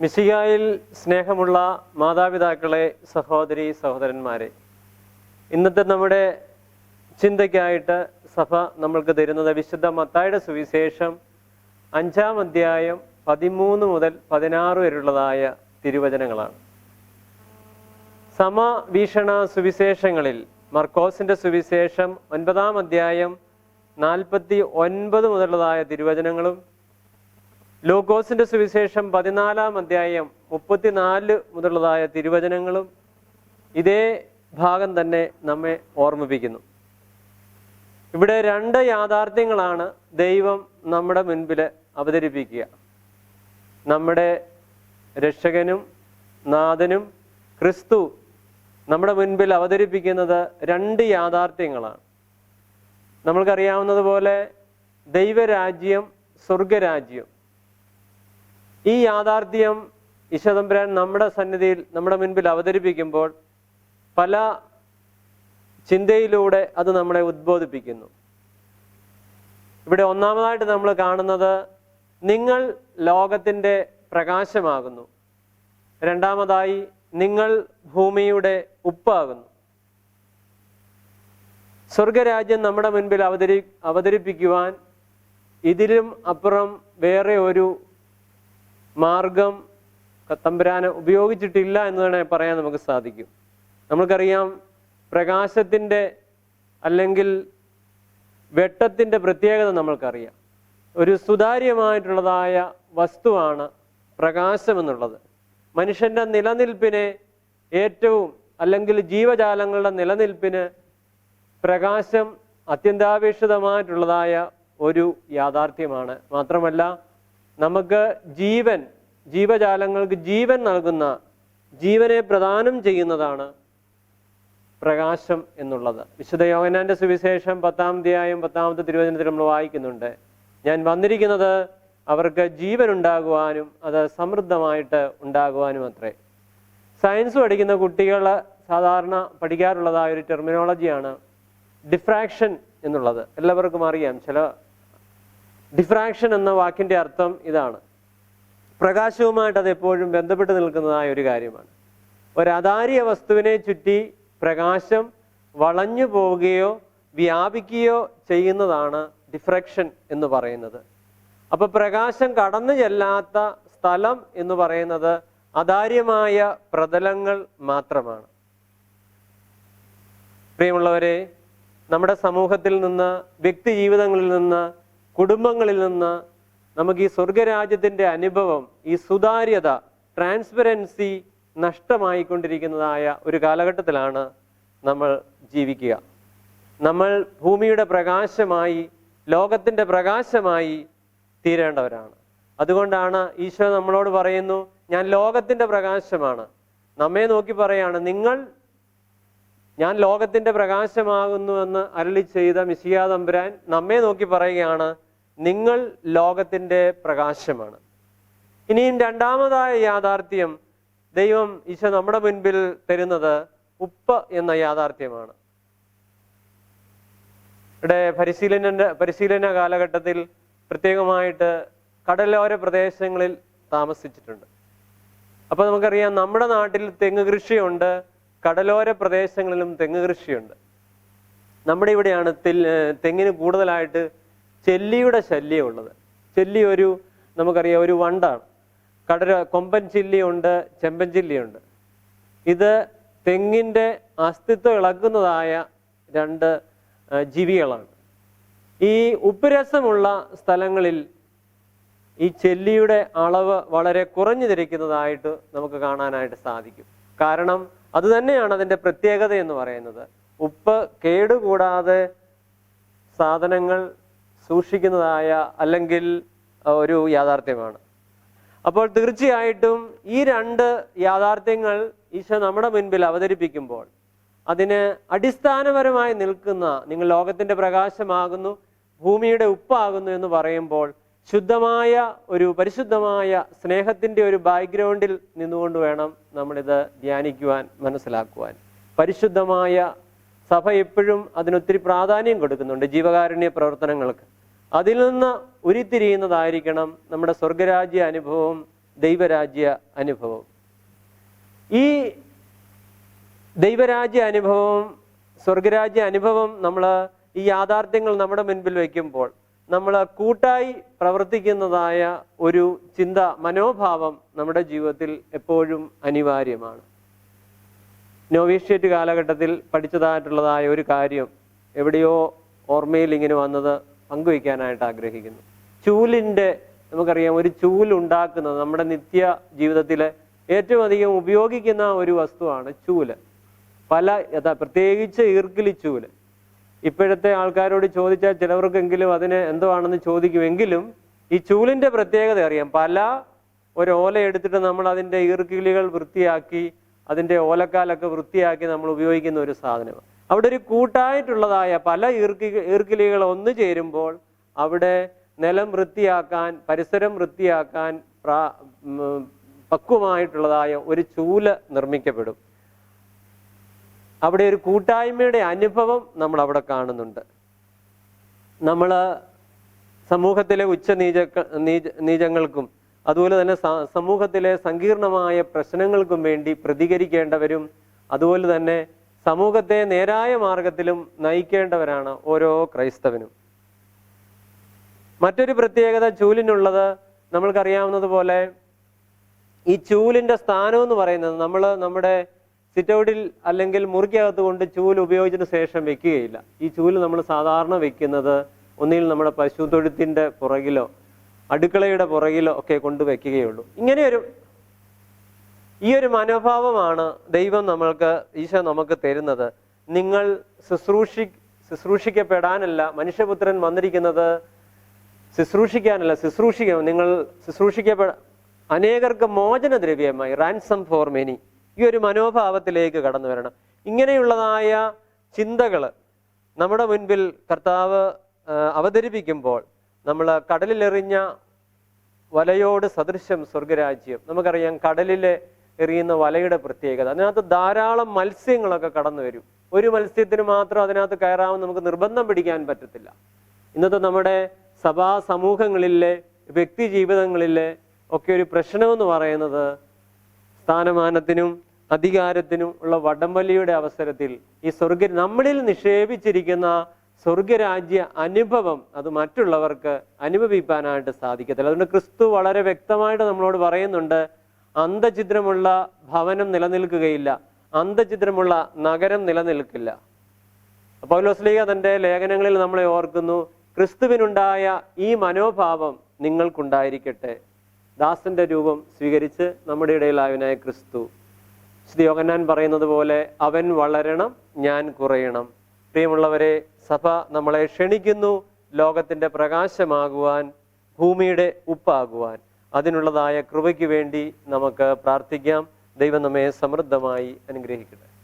മിശികായിൽ സ്നേഹമുള്ള മാതാപിതാക്കളെ സഹോദരി സഹോദരന്മാരെ ഇന്നത്തെ നമ്മുടെ ചിന്തയ്ക്കായിട്ട് സഭ നമ്മൾക്ക് തരുന്നത് വിശുദ്ധ മത്തായുടെ സുവിശേഷം അഞ്ചാം അധ്യായം പതിമൂന്ന് മുതൽ പതിനാറ് വരെയുള്ളതായ തിരുവചനങ്ങളാണ്. സമവീഷണ സുവിശേഷങ്ങളിൽ മർക്കോസിന്റെ സുവിശേഷം ഒൻപതാം അധ്യായം നാൽപ്പത്തി ഒൻപത് മുതലുള്ളതായ തിരുവചനങ്ങളും ലൂക്കോസിന്റെ സുവിശേഷം പതിനാലാം അധ്യായം മുപ്പത്തിനാല് മുതലുള്ളതായ തിരുവചനങ്ങളും ഇതേ ഭാഗം തന്നെ നമ്മെ ഓർമ്മിപ്പിക്കുന്നു. ഇവിടെ രണ്ട് യാഥാർത്ഥ്യങ്ങളാണ് ദൈവം നമ്മുടെ മുൻപിൽ അവതരിപ്പിക്കുക. നമ്മുടെ രക്ഷകനും നാഥനും ക്രിസ്തു നമ്മുടെ മുൻപിൽ അവതരിപ്പിക്കുന്നത് രണ്ട് യാഥാർത്ഥ്യങ്ങളാണ്. നമ്മൾക്കറിയാവുന്നതുപോലെ ദൈവരാജ്യം സ്വർഗരാജ്യം. ഈ യാഥാർത്ഥ്യം ഈശ്വതമ്പുരാൻ നമ്മുടെ സന്നിധിയിൽ നമ്മുടെ മുൻപിൽ അവതരിപ്പിക്കുമ്പോൾ പല ചിന്തയിലൂടെ അത് നമ്മളെ ഉദ്ബോധിപ്പിക്കുന്നു. ഇവിടെ ഒന്നാമതായിട്ട് നമ്മൾ കാണുന്നത് നിങ്ങൾ ലോകത്തിന്റെ പ്രകാശമാകുന്നു. രണ്ടാമതായി നിങ്ങൾ ഭൂമിയുടെ ഉപ്പാകുന്നു. സ്വർഗരാജ്യം നമ്മുടെ മുൻപിൽ അവതരി അവതരിപ്പിക്കുവാൻ ഇതിലും അപ്പുറം വേറെ ഒരു മാർഗം തമ്പുരാന് ഉപയോഗിച്ചിട്ടില്ല എന്ന് തന്നെ പറയാൻ നമുക്ക് സാധിക്കും. നമുക്കറിയാം പ്രകാശത്തിന്റെ അല്ലെങ്കിൽ വെട്ടത്തിന്റെ പ്രത്യേകത നമ്മൾക്കറിയാം. ഒരു സുതാര്യമായിട്ടുള്ളതായ വസ്തുവാണ് പ്രകാശം എന്നുള്ളത്. മനുഷ്യന്റെ നിലനിൽപ്പിനെ ഏറ്റവും അല്ലെങ്കിൽ ജീവജാലങ്ങളുടെ നിലനിൽപ്പിന് പ്രകാശം അത്യന്താപേക്ഷിതമായിട്ടുള്ളതായ ഒരു യാഥാർത്ഥ്യമാണ്. മാത്രമല്ല നമുക്ക് ജീവൻ ജീവജാലങ്ങൾക്ക് ജീവൻ നൽകുന്ന ജീവനെ പ്രദാനം ചെയ്യുന്നതാണ് പ്രകാശം എന്നുള്ളത്. വിശുദ്ധ യോഗനാന്റെ സുവിശേഷം പത്താം അധ്യായം പത്താമത്തെ തിരുവചനത്തിൽ നമ്മൾ വായിക്കുന്നുണ്ട്. ഞാൻ വന്നിരിക്കുന്നത് അവർക്ക് ജീവൻ ഉണ്ടാകുവാനും അത് സമൃദ്ധമായിട്ട് ഉണ്ടാകുവാനും അത്രേ. സയൻസ് പഠിക്കുന്ന കുട്ടികൾ സാധാരണ പഠിക്കാറുള്ളതായ ഒരു ടെർമിനോളജിയാണ് ഡിഫ്രാക്ഷൻ എന്നുള്ളത്. എല്ലാവർക്കും അറിയാം. ചില ഡിഫ്രാക്ഷൻ എന്ന വാക്കിന്റെ അർത്ഥം ഇതാണ്. പ്രകാശവുമായിട്ട് അത് എപ്പോഴും ബന്ധപ്പെട്ട് നിൽക്കുന്നതായ ഒരു കാര്യമാണ്. ഒരു വസ്തുവിനെ ചുറ്റി പ്രകാശം വളഞ്ഞു പോവുകയോ വ്യാപിക്കുകയോ ചെയ്യുന്നതാണ് ഡിഫ്രക്ഷൻ എന്ന് പറയുന്നത്. അപ്പൊ പ്രകാശം കടന്നു ചെല്ലാത്ത സ്ഥലം എന്ന് പറയുന്നത് അതാര്യമായ പ്രതലങ്ങൾ മാത്രമാണ്. പ്രിയമുള്ളവരെ നമ്മുടെ സമൂഹത്തിൽ നിന്ന് വ്യക്തി ജീവിതങ്ങളിൽ നിന്ന് കുടുംബങ്ങളിൽ നിന്ന് നമുക്ക് ഈ സ്വർഗരാജ്യത്തിന്റെ അനുഭവം ഈ സുതാര്യത ട്രാൻസ്പെറൻസി നഷ്ടമായിക്കൊണ്ടിരിക്കുന്നതായ ഒരു കാലഘട്ടത്തിലാണ് നമ്മൾ ജീവിക്കുക. നമ്മൾ ഭൂമിയുടെ പ്രകാശമായി ലോകത്തിന്റെ പ്രകാശമായി തീരേണ്ടവരാണ്. അതുകൊണ്ടാണ് ഈശോ നമ്മളോട് പറയുന്നു ഞാൻ ലോകത്തിന്റെ പ്രകാശമാണ്. നമ്മെ നോക്കി പറയാണ് നിങ്ങൾ ഞാൻ ലോകത്തിന്റെ പ്രകാശമാകുന്നു എന്ന് അരളി ചെയ്ത മിശിയാ തമ്പുരാൻ നമ്മെ നോക്കി പറയുകയാണ് നിങ്ങൾ ലോകത്തിന്റെ പ്രകാശമാണ്. ഇനിയും രണ്ടാമതായ യാഥാർത്ഥ്യം ദൈവം ഈശോ നമ്മുടെ മുൻപിൽ തരുന്നത് ഉപ്പ് എന്ന യാഥാർത്ഥ്യമാണ്. ഇവിടെ പരിശീലന പരിശീലന കാലഘട്ടത്തിൽ പ്രത്യേകമായിട്ട് കടലോര പ്രദേശങ്ങളിൽ താമസിച്ചിട്ടുണ്ട്. അപ്പൊ നമുക്കറിയാം നമ്മുടെ നാട്ടിൽ തെങ്ങ് കൃഷിയുണ്ട് കടലോര പ്രദേശങ്ങളിലും തെങ്ങ് കൃഷിയുണ്ട്. നമ്മുടെ ഇവിടെയാണ് തെങ്ങിന് കൂടുതലായിട്ട് ചെല്ലിയുടെ ശല്യം ഉള്ളത് ചെല്ലി ഒരു നമുക്കറിയാം ഒരു വണ്ടാണ്. കടര കൊമ്പൻ ചില്ലിയുണ്ട് ചെമ്പൻ ചില്ലിയുണ്ട്. ഇത് തെങ്ങിന്റെ അസ്തിത്വം ഇളക്കുന്നതായ രണ്ട് ജീവികളാണ്. ഈ ഉപ്പുരസമുള്ള സ്ഥലങ്ങളിൽ ഈ ചെല്ലിയുടെ അളവ് വളരെ കുറഞ്ഞു തിരിക്കുന്നതായിട്ട് നമുക്ക് കാണാനായിട്ട് സാധിക്കും. കാരണം അത് തന്നെയാണ് അതിന്റെ പ്രത്യേകത എന്ന് പറയുന്നത്. ഉപ്പ് കേടുകൂടാതെ സാധനങ്ങൾ സൂക്ഷിക്കുന്നതായ അല്ലെങ്കിൽ ഒരു യാഥാർത്ഥ്യമാണ്. അപ്പോൾ തീർച്ചയായിട്ടും ഈ രണ്ട് യാഥാർത്ഥ്യങ്ങൾ ഈശോ നമ്മുടെ മുൻപിൽ അവതരിപ്പിക്കുമ്പോൾ അതിന് അടിസ്ഥാനപരമായി നിൽക്കുന്ന നിങ്ങൾ ലോകത്തിന്റെ പ്രകാശമാകുന്നു ഭൂമിയുടെ ഉപ്പാകുന്നു എന്ന് പറയുമ്പോൾ ശുദ്ധമായ ഒരു പരിശുദ്ധമായ സ്നേഹത്തിന്റെ ഒരു ബാക്ക്ഗ്രൗണ്ടിൽ നിന്നുകൊണ്ട് വേണം നമ്മളിത് ധ്യാനിക്കുവാൻ മനസ്സിലാക്കുവാൻ. പരിശുദ്ധമായ സഭ എപ്പോഴും അതിനൊത്തിരി പ്രാധാന്യം കൊടുക്കുന്നുണ്ട് ജീവകാരുണ്യ പ്രവർത്തനങ്ങൾക്ക്. അതിൽ നിന്ന് ഉരുത്തിരിയുന്നതായിരിക്കണം നമ്മുടെ സ്വർഗരാജ്യ അനുഭവം ദൈവരാജ്യ അനുഭവം ഈ ദൈവരാജ്യ അനുഭവം സ്വർഗരാജ്യ അനുഭവം നമ്മൾ ഈ യാഥാർത്ഥ്യങ്ങൾ നമ്മുടെ മുൻപിൽ വയ്ക്കുമ്പോൾ നമ്മൾ കൂട്ടായി പ്രവർത്തിക്കുന്നതായ ഒരു ചിന്ത മനോഭാവം നമ്മുടെ ജീവിതത്തിൽ എപ്പോഴും അനിവാര്യമാണ്. നോവീഷ്യേറ്റ് കാലഘട്ടത്തിൽ പഠിച്ചതായിട്ടുള്ളതായ ഒരു കാര്യം എവിടെയോ ഓർമ്മയിൽ ഇങ്ങനെ വന്നത് പങ്കുവയ്ക്കാനായിട്ട് ആഗ്രഹിക്കുന്നു. ചൂലിന്റെ നമുക്കറിയാം ഒരു ചൂൽ ഉണ്ടാക്കുന്നത് നമ്മുടെ നിത്യ ജീവിതത്തിലെ ഏറ്റവും അധികം ഉപയോഗിക്കുന്ന ഒരു വസ്തുവാണ് ചൂൽ. പല യഥാ പ്രത്യേകിച്ച് ഈർക്കിലി ചൂൽ. ഇപ്പോഴത്തെ ആൾക്കാരോട് ചോദിച്ചാൽ ചിലവർക്കെങ്കിലും അതിന് എന്തോ ആണെന്ന് ചോദിക്കുമെങ്കിലും ഈ ചൂലിന്റെ പ്രത്യേകത അറിയാം. പല ഒരു ഓല എടുത്തിട്ട് നമ്മൾ അതിന്റെ ഈർക്കിലികൾ വൃത്തിയാക്കി അതിന്റെ ഓലക്കാലൊക്കെ വൃത്തിയാക്കി നമ്മൾ ഉപയോഗിക്കുന്ന ഒരു സാധനമാണ്. അവിടെ ഒരു കൂട്ടായിട്ടുള്ളതായ പല ഈർക്കി ഈർക്കിലികൾ ഒന്നു ചേരുമ്പോൾ അവിടെ നിലം വൃത്തിയാക്കാൻ പരിസരം വൃത്തിയാക്കാൻ പക്വമായിട്ടുള്ളതായ ഒരു ചൂല നിർമ്മിക്കപ്പെടും. അവിടെ ഒരു കൂട്ടായ്മയുടെ അനുഭവം നമ്മൾ അവിടെ കാണുന്നുണ്ട്. നമ്മൾ സമൂഹത്തിലെ ഉച്ചനീച നീച നീചങ്ങൾക്കും അതുപോലെ തന്നെ സമൂഹത്തിലെ സങ്കീർണമായ പ്രശ്നങ്ങൾക്കും വേണ്ടി പ്രതികരിക്കേണ്ടവരും അതുപോലെ തന്നെ സമൂഹത്തെ നേരായ മാർഗത്തിലും നയിക്കേണ്ടവരാണ് ഓരോ ക്രൈസ്തവനും. മറ്റൊരു പ്രത്യേകത ചൂലിനുള്ളത് നമ്മൾക്കറിയാവുന്നതുപോലെ ഈ ചൂലിന്റെ സ്ഥാനം എന്ന് പറയുന്നത് നമ്മൾ നമ്മുടെ സിറ്റൗട്ടിൽ അല്ലെങ്കിൽ മുറിക്കകത്ത് കൊണ്ട് ചൂൽ ഉപയോഗിച്ചതിന് ശേഷം വെക്കുകയില്ല. ഈ ചൂൽ നമ്മൾ സാധാരണ വെക്കുന്നത് ഒന്നിൽ നമ്മുടെ പശു തൊഴുത്തിന്റെ പുറകിലോ അടുക്കളയുടെ പുറകിലോ ഒക്കെ കൊണ്ട് വെക്കുകയുള്ളൂ. ഇങ്ങനെയൊരു ഈ ഒരു മനോഭാവമാണ് ദൈവം നമ്മൾക്ക് ഈശോ നമുക്ക് തരുന്നത്. നിങ്ങൾ ശുശ്രൂഷി ശുശ്രൂഷിക്കപ്പെടാനല്ല മനുഷ്യപുത്രൻ വന്നിരിക്കുന്നത് ശുശ്രൂഷിക്കാനല്ല ശുശ്രൂഷിക്കണം നിങ്ങൾ ശുശ്രൂഷിക്കപ്പെട അനേകർക്ക് മോചന ദ്രവ്യമായി റാൻസം ഫോർ മെനി ഈ ഒരു മനോഭാവത്തിലേക്ക് കടന്നു വരണം. ഇങ്ങനെയുള്ളതായ ചിന്തകൾ നമ്മുടെ മുൻപിൽ കർത്താവ് അവതരിപ്പിക്കുമ്പോൾ നമ്മൾ കടലിലെറിഞ്ഞ വലയോട് സദൃശ്യം സ്വർഗരാജ്യം നമുക്കറിയാം കടലിലെ എറിയുന്ന വലയുടെ പ്രത്യേകത. അതിനകത്ത് ധാരാളം മത്സ്യങ്ങളൊക്കെ കടന്നു വരും. ഒരു മത്സ്യത്തിന് മാത്രം അതിനകത്ത് കയറാമെന്ന് നമുക്ക് നിർബന്ധം പിടിക്കാൻ പറ്റത്തില്ല. ഇന്നത്തെ നമ്മുടെ സഭാ സമൂഹങ്ങളിലെ വ്യക്തി ജീവിതങ്ങളിലെ ഒക്കെ ഒരു പ്രശ്നമെന്ന് പറയുന്നത് സ്ഥാനമാനത്തിനും അധികാരത്തിനും ഉള്ള വടംവലിയുടെ അവസരത്തിൽ ഈ സ്വർഗ നമ്മളിൽ നിക്ഷേപിച്ചിരിക്കുന്ന സ്വർഗരാജ്യ അനുഭവം അത് മറ്റുള്ളവർക്ക് അനുഭവിക്കാനായിട്ട് സാധിക്കത്തില്ല. അതുകൊണ്ട് ക്രിസ്തു വളരെ വ്യക്തമായിട്ട് നമ്മളോട് പറയുന്നുണ്ട് അന്തചിദ്രമുള്ള ഭവനം നിലനിൽക്കുകയില്ല. അന്തചിദ്രമുള്ള നഗരം നിലനിൽക്കില്ല. പൗലോസ്ലീഗ തന്റെ ലേഖനങ്ങളിൽ നമ്മളെ ഓർക്കുന്നു ക്രിസ്തുവിനുണ്ടായ ഈ മനോഭാവം നിങ്ങൾക്കുണ്ടായിരിക്കട്ടെ. ദാസന്റെ രൂപം സ്വീകരിച്ച് നമ്മുടെ ഇടയിലായവനായ ക്രിസ്തു. ശ്രീ യോഗനാൻ പറയുന്നത് പോലെ അവൻ വളരണം ഞാൻ കുറയണം. പ്രിയമുള്ളവരെ സഭ നമ്മളെ ക്ഷണിക്കുന്നു ലോകത്തിന്റെ പ്രകാശമാകുവാൻ ഭൂമിയുടെ ഉപ്പാകുവാൻ. അതിനുള്ളതായ കൃപയ്ക്ക് വേണ്ടി നമുക്ക് പ്രാർത്ഥിക്കാം. ദൈവം നമ്മെ സമൃദ്ധമായി അനുഗ്രഹിക്കട്ടെ.